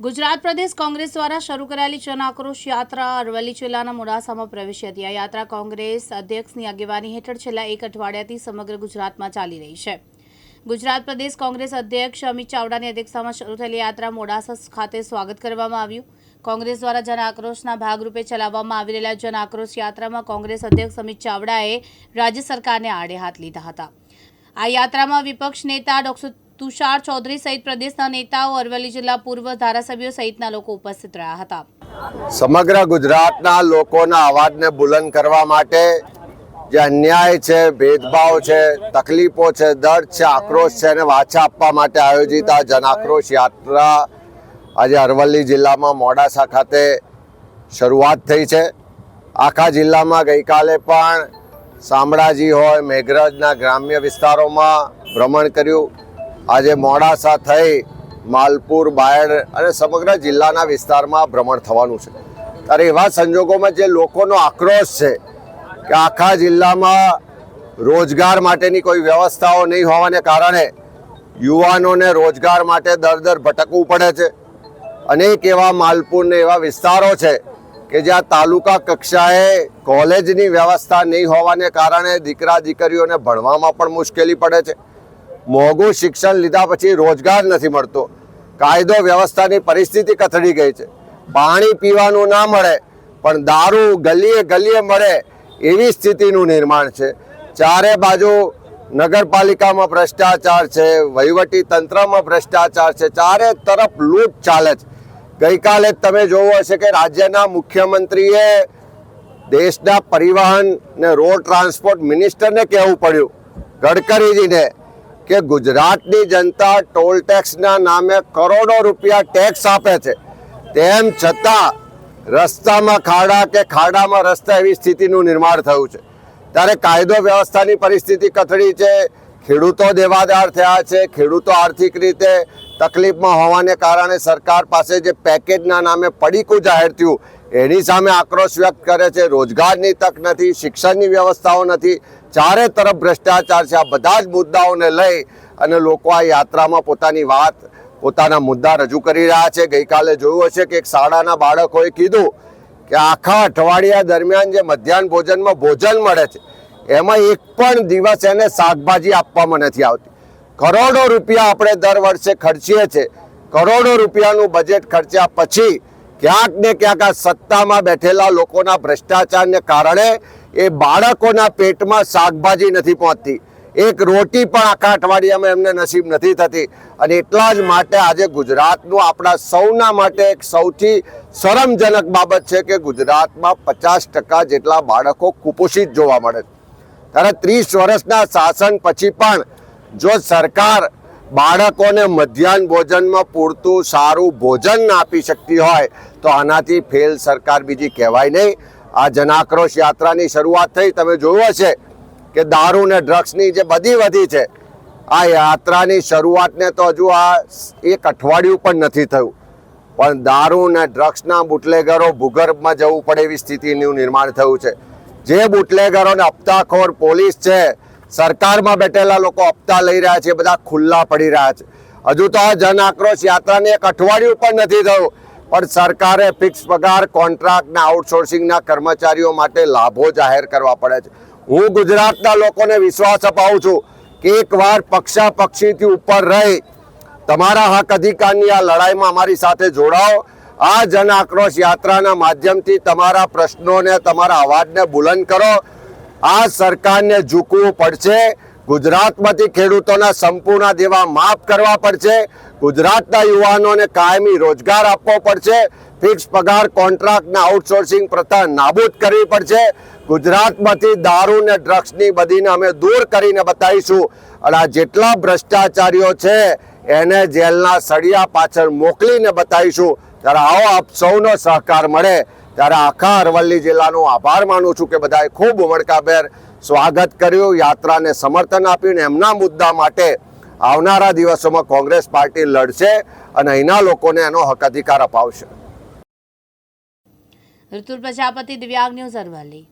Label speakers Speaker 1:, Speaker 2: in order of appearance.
Speaker 1: ગુજરાત પ્રદેશ કોંગ્રેસ દ્વારા શરૂ કરાયેલી જન આક્રોશ યાત્રા અરવલ્લી જિલ્લાના મોડાસામાં પ્રવેશી હતી. આ યાત્રા કોંગ્રેસ અધ્યક્ષની આગેવાની હેઠળ છેલ્લા એક અઠવાડિયાથી સમગ્ર ગુજરાતમાં ચાલી રહી છે. ગુજરાત પ્રદેશ કોંગ્રેસ અધ્યક્ષ અમિત ચાવડાની અધ્યક્ષતામાં શરૂ થયેલી યાત્રા મોડાસા ખાતે સ્વાગત કરવામાં આવ્યું. કોંગ્રેસ દ્વારા જન આક્રોશના ભાગરૂપે ચલાવવામાં આવી રહેલા જન આક્રોશ યાત્રામાં કોંગ્રેસ અધ્યક્ષ અમિત ચાવડાએ રાજ્ય સરકારને આડે હાથ લીધા હતા. આ યાત્રામાં વિપક્ષ નેતા ડોક્ટર તુષાર ચૌધરી સહિત પ્રદેશના નેતાઓ, અરવલ્લી જિલ્લા પૂર્વ ધારાસભ્યો સહિતના લોકો ઉપસ્થિત રહ્યા હતા.
Speaker 2: સમગ્ર ગુજરાતના લોકોના અવાજને બુલંદ કરવા માટે જે અન્યાય છે, ભેદભાવ છે, તકલીફો છે, દર્દ છે, આક્રોશ છે એને વાચા આપવા માટે આયોજિત આ જનાક્રોશ યાત્રા આજે અરવલ્લી જિલ્લામાં મોડાસા ખાતે શરૂઆત થઈ છે. આખા જિલ્લામાં ગઈકાલે પણ શામળાજી હોય, મેઘરજના ગ્રામ્ય વિસ્તારોમાં ભ્રમણ કર્યું. આજે મોડાસા થઈ માલપુર, બાયડ અને સમગ્ર જિલ્લાના વિસ્તારમાં ભ્રમણ થવાનું છે. ત્યારે એવા સંજોગોમાં જે લોકોનો આક્રોશ છે કે આખા જિલ્લામાં રોજગાર માટેની કોઈ વ્યવસ્થાઓ નહીં હોવાને કારણે યુવાનોને રોજગાર માટે દર દર ભટકવું પડે છે. અનેક એવા માલપુરને એવા વિસ્તારો છે કે જ્યાં તાલુકા કક્ષાએ કોલેજની વ્યવસ્થા નહીં હોવાને કારણે દીકરા દીકરીઓને ભણવામાં પણ મુશ્કેલી પડે છે. મોંઘું શિક્ષણ લીધા પછી રોજગાર નથી મળતો. કાયદો વ્યવસ્થાની પરિસ્થિતિ કથળી ગઈ છે. પાણી પીવાનું ના મળે, પણ દારૂ ગલીએ ગલીએ મળે એવી સ્થિતિનું નિર્માણ છે. ચારે બાજુ નગરપાલિકામાં ભ્રષ્ટાચાર છે, વહીવટી તંત્રમાં ભ્રષ્ટાચાર છે, ચારે તરફ લૂંટ ચાલે છે. ગઈકાલે તમે જોવો હશે કે રાજ્યના મુખ્યમંત્રીએ દેશના પરિવહન ને રોડ ટ્રાન્સપોર્ટ મિનિસ્ટરને કહેવું પડ્યું. ગડકરીજીને કે ગુજરાતની જનતા ટોલ ટેક્સના નામે કરોડો રૂપિયા ટેક્સ આપે છે. તેમ છતાં રસ્તામાં ખાડા કે ખાડામાં રસ્તા એવી સ્થિતિનું નિર્માણ થયું છે. ત્યારે કાયદો વ્યવસ્થાની પરિસ્થિતિ કથળી છે. ખેડૂતો દેવાદાર થયા છે. ખેડૂતો આર્થિક રીતે તકલીફમાં હોવાને કારણે સરકાર પાસે જે પેકેજના નામે પડીકું જાહેર થયું, એની સામે આક્રોશ વ્યક્ત કરે છે. રોજગારની તક નથી, શિક્ષણની વ્યવસ્થાઓ નથી. ચારે તરફ ભ્રષ્ટાચાર છે. આ બધા જ મુદ્દાઓને લઈ અને લોકો આ યાત્રામાં પોતાની વાત, પોતાના મુદ્દા રજૂ કરી રહ્યા છે. ગઈકાલે જોયું હશે કે એક શાળાના બાળકોએ કીધું કે આખા અઠવાડિયા દરમિયાન જે મધ્યાહન ભોજનમાં ભોજન મળે છે, એમાં એક પણ દિવસ એને શાકભાજી આપવામાં નથી આવતી. કરોડો રૂપિયા આપણે દર વર્ષે ખર્ચીએ છીએ. કરોડો રૂપિયાનું બજેટ ખર્ચ્યા પછી ક્યાંક ને ક્યાંક આ સત્તામાં બેઠેલા લોકોના ભ્રષ્ટાચારને કારણે એ બાળકોના પેટમાં શાકભાજી નથી પહોંચતી. એક રોટી પણ આખા અઠવાડિયામાં એમને નસીબ નથી થતી. અને એટલા જ માટે આજે ગુજરાતનું આપણા સૌના માટે એક સૌથી શરમજનક બાબત છે કે ગુજરાતમાં પચાસ ટકા જેટલા બાળકો કુપોષિત જોવા મળે છે. ત્યારે ત્રીસ વર્ષના શાસન પછી પણ જો સરકાર બાળકોને મધ્યાહન ભોજનમાં પૂરતું સારું ભોજન ના આપી શકતી હોય, તો આનાથી ફેલ સરકાર બીજી કહેવાય નહીં. આ જનાક્રોશ યાત્રાની શરૂઆત થઈ. તમે જોયું હશે કે દારૂ ને ડ્રગ્સની જે બધી વધી છે, આ યાત્રાની શરૂઆતને તો હજુ આ એક અઠવાડિયું પણ નથી થયું. પણ દારૂ ને ડ્રગ્સના બુટલેગરો ભૂગર્ભમાં જવું પડે એવી સ્થિતિનું નિર્માણ થયું છે. જે બુટલેગરોને હપ્તાખોર પોલીસ છે સરકારમાં બેઠેલા લોકો હપ્તા લઈ રહ્યા છે, બધા ખુલ્લા પડી રહ્યા છે. હજુ તો આ જન આક્રોશ યાત્રાને એક અઠવાડિયું પણ નથી થયું. પણ સરકારે ફિક્સ પગાર કોન્ટ્રાક્ટના આઉટસોર્સિંગના કર્મચારીઓ માટે લાભો જાહેર કરવા પડે છે. હું ગુજરાતના લોકોને વિશ્વાસ અપાવું છું કે એકવાર પક્ષાપક્ષીથી ઉપર રહી તમારા હક અધિકારની આ લડાઈમાં અમારી સાથે જોડાઓ. આ જન આક્રોશ યાત્રાના માધ્યમથી તમારા પ્રશ્નોને, તમારા અવાજને બુલંદ કરો. આ સરકારને ઝૂકવું પડશે. ગુજરાતમાંથી ખેડૂતોના સંપૂર્ણ દેવા માફ કરવા પડશે. ગુજરાતના યુવાનોને કાયમી રોજગાર આપવો પડશે. ફિક્સ પગાર કોન્ટ્રાક્ટના આઉટસોર્સિંગ પ્રથા નાબૂદ કરવી પડશે. ગુજરાતમાંથી દારૂ ને ડ્રગ્સની બધીને અમે દૂર કરીને બતાવીશું. અને આ જેટલા ભ્રષ્ટાચારીઓ છે, એને જેલના સળિયા પાછળ મોકલીને બતાવીશું. ત્યારે આવો આપ સૌનો સહકાર મળે. ત્યારે આખા અરવલ્લી જિલ્લાનો આભાર માનું છું કે બધાએ ખૂબ ઉમળકાભેર સ્વાગત કર્યું, યાત્રાને સમર્થન આપ્યું અને એમના મુદ્દા માટે આવનારા દિવસોમાં કોંગ્રેસ પાર્ટી લડશે અને અહીંના લોકોને એનો હક અધિકાર અપાવશે.
Speaker 1: ઋતુલ પ્રજાપતિ, દિવ્યાંગ ન્યૂઝ અરવલ્લી.